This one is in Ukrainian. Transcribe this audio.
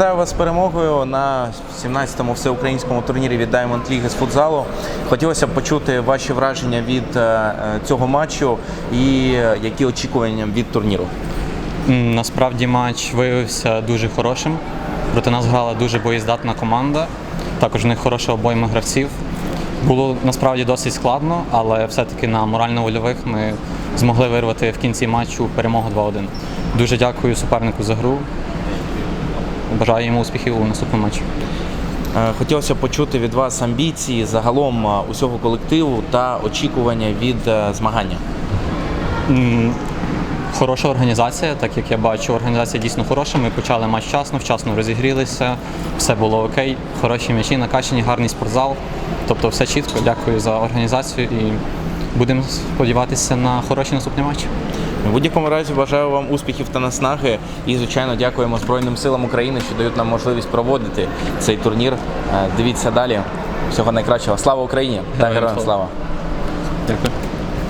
Вітаю вас з перемогою на 17-му всеукраїнському турнірі від Diamond League з футзалу. Хотілося б почути ваші враження від е, е, цього матчу і е, які очікування від турніру. Насправді матч виявився дуже хорошим. Проти нас грала дуже боєздатна команда. Також в них хороша обойма гравців. Було насправді досить складно, але все-таки на морально-вольових ми змогли вирвати в кінці матчу перемогу 2-1. Дуже дякую супернику за гру. Бажаю йому успіхів у наступному матчі. Е, Хотілося почути від вас амбіції загалом е, усього колективу та очікування від е, змагання. Хороша організація, так як я бачу, організація дійсно хороша. Ми почали матч вчасно, вчасно розігрілися, все було окей, хороші м'ячі, накачані, гарний спортзал. Тобто все чітко. Дякую за організацію і будемо сподіватися на хороші наступні матчі. В будь-якому разі бажаю вам успіхів та наснаги і, звичайно, дякуємо Збройним силам України, що дають нам можливість проводити цей турнір. Е, Дивіться далі. Всього найкращого. Слава Україні та Героям слава! Дякую.